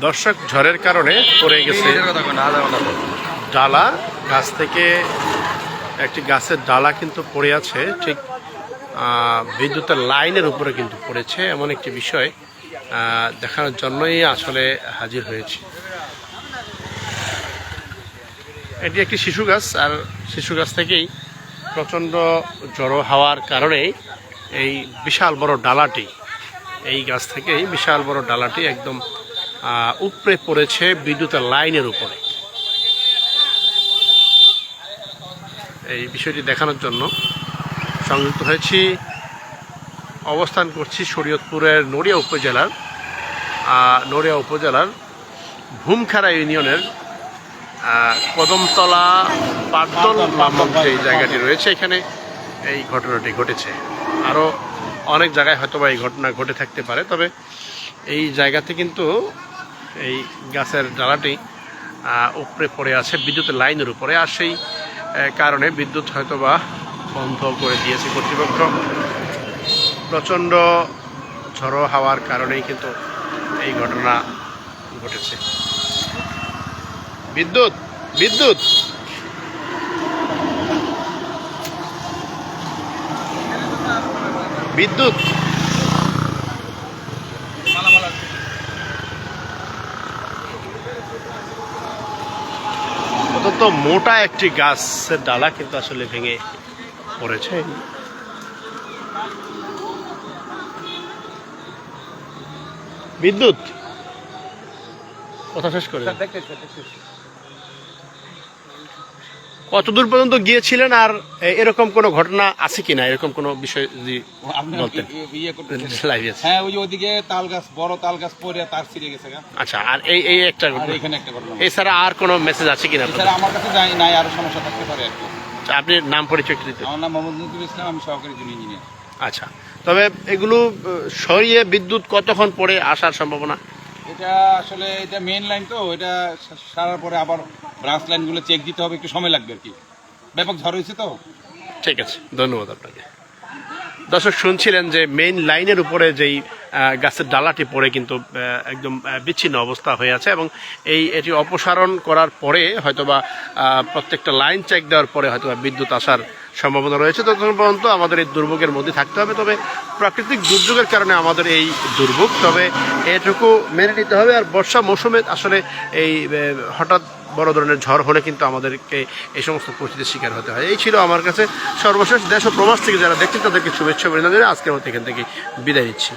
দর্শক ঝড়ের কারণে পড়ে গেছে ডালা। গাছ থেকে একটি গাছের ডালা কিন্তু পড়ে আছে ঠিক বিদ্যুতের লাইনের উপরে কিন্তু পড়েছে এমন একটি বিষয় আহ, দেখানোর জন্যই আসলে হাজির হয়েছি। এটি একটি শিশু গাছ আর শিশু গাছ থেকেই প্রচণ্ড জড়ো হওয়ার কারণে এই বিশাল বড় ডালাটি, এই গাছ থেকেই বিশাল বড় ডালাটি একদম উপরে পড়েছে বিদ্যুতের লাইনের উপরে। এই বিষয়টি দেখানোর জন্য সংযুক্ত হয়েছি। অবস্থান করছি শরীয়তপুরের নড়িয়া উপজেলার নড়িয়া উপজেলার ভূমখারা ইউনিয়নের কদমতলা পাটদল নামক যে জায়গাটি রয়েছে, এখানে এই ঘটনাটি ঘটেছে। আরও অনেক জায়গায় হয়তো এই ঘটনা ঘটে থাকতে পারে, তবে এই জায়গাতে কিন্তু এই গাছের ডালাটি উপরে পড়ে আছে বিদ্যুতের লাইনের উপরে। আর সেই কারণে বিদ্যুৎ হয়তো বা বন্ধ করে দিয়েছে কর্তৃপক্ষ। প্রচণ্ড ঝড়ো হাওয়ার কারণেই কিন্তু এই ঘটনা ঘটেছে। বিদ্যুৎ বিদ্যুৎ! বিদ্যুৎ। অত্যন্ত মোটা একটি গাছের ডালা কিন্তু আসলে ভেঙে পড়েছে। বিদ্যুৎ। কথা শেষ করে। কত দূর পর্যন্ত গিয়েছিলেন আর এরকম কোনো ঘটনা আছে কিনা? এরকম কোনো বিষয় যদি বলতেন। ইয়ে হ্যাঁ ওই ওদিকে তাল গাছ বড় তাল গাছ পরে তার ছিঁড়ে গেছে আচ্ছা আর এই এই একটা ঘটনা। এখানে একটা ঘটনা। এছাড়া আর কোনো মেসেজ আছে কিনা? এছাড়া আমার কাছে যাই নাই আরও সমস্যা থাকতে পারে আর কি। আচ্ছা, আপনি নাম পরিচয় দিতে আমার নাম মোহাম্মদ নজরুল ইসলাম আমি সহকারী জুনি ইঞ্জিনিয়ার। আচ্ছা তবে এগুলো সরিয়ে বিদ্যুৎ কতক্ষণ পরে আসার সম্ভাবনা? এটা আসলে এটা মেন লাইন তো, এটা সারার পরে আবার ব্রাঞ্চ লাইনগুলো চেক দিতে হবে, একটু সময় লাগবে আর কি। ব্যাপক ঝড় হয়েছে তো? ঠিক আছে, ধন্যবাদ আপনাকে। দর্শক, শুনছিলেন যে মেইন লাইনের উপরে যেই গাছের ডালাটি পড়ে কিন্তু একদম বিচ্ছিন্ন অবস্থা হয়ে আছে এবং এই এটি অপসারণ করার পরে হয়তোবা প্রত্যেকটা লাইন চেক দেওয়ার পরে হয়তোবা বিদ্যুৎ আসার সম্ভাবনা রয়েছে। ততক্ষণ পর্যন্ত আমাদের এই দুর্ভোগের মধ্যে থাকতে হবে। তবে প্রাকৃতিক দুর্যোগের কারণে আমাদের এই দুর্ভোগ, তবে এটুকু মেনে নিতে হবে। আর বর্ষা মৌসুমে আসলে এই হঠাৎ বড় ধরনের ঝড় হলে কিন্তু আমাদেরকে এই সমস্ত পরিস্থিতির শিকার হতে হয়। এই ছিল আমার কাছে সর্বশেষ দেশ ও প্রবাস থেকে যারা দেখছেন, তাদেরকে শুভেচ্ছা অভিনন্দন আজকের মতো এখান থেকে বিদায় নিচ্ছি।